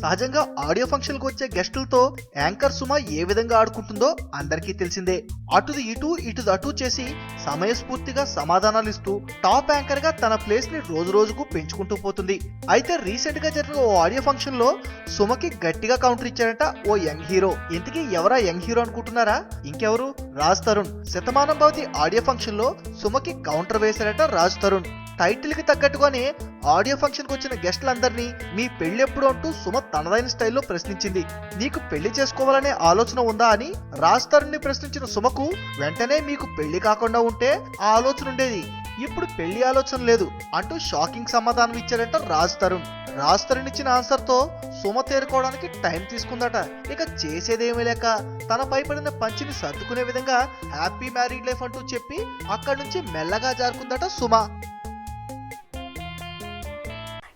సహజంగా ఆడియో ఫంక్షన్కు వచ్చే గెస్టులతో యాంకర్ సుమ ఏ విధంగా ఆడుకుంటుందో అందరికీ తెలిసిందే. అటుది ఇటు ఇటుది అటు చేసి సమయస్ఫూర్తిగా సమాధానాలు ఇస్తూ టాప్ యాంకర్గా తన ప్లేస్ని రోజు రోజుకు పెంచుకుంటూ పోతుంది. అయితే రీసెంట్గా జరిగిన ఓ ఆడియో ఫంక్షన్లో సుమకి గట్టిగా కౌంటర్ ఇచ్చాడంట ఓ యంగ్ హీరో. ఇంతకీ ఎవరా యంగ్ హీరో అనుకుంటున్నారా? ఇంకెవరు? రాజ్ తరుణ్. శతమానం భవతి ఆడియో ఫంక్షన్లో సుమకి కౌంటర్ వేశాడట రాజ్ తరుణ్. టైటిల్కి తగ్గట్టుగానే ఆడియో ఫంక్షన్కు వచ్చిన గెస్టులందరినీ మీ పెళ్ళి అంటూ సుమ తనదైన స్టైల్లో ప్రశ్నించింది. నీకు పెళ్ళి చేసుకోవాలనే ఆలోచన ఉందా అని రాజ్ తరుణ్ని ప్రశ్నించిన సుమకు వెంటనే మీకు పెళ్ళి కాకుండా ఉంటే ఆ ఆలోచన ఉండేది. ఇప్పుడు పెళ్ళి ఆలోచన లేదు అంటూ షాకింగ్ సమాధానం ఇచ్చాడంట రాజ్ తరుణ్ రాజ్ తరుణ్ ఇచ్చిన ఆన్సర్తో సుమ తేరుకోవడానికి టైం తీసుకుందట. ఇక చేసేదేమీ లేక తన పైపడిన పంచిని సర్దుకునే విధంగా హ్యాపీ మ్యారీడ్ లైఫ్ అంటూ చెప్పి అక్కడి నుంచి మెల్లగా జారుకుందట సుమ.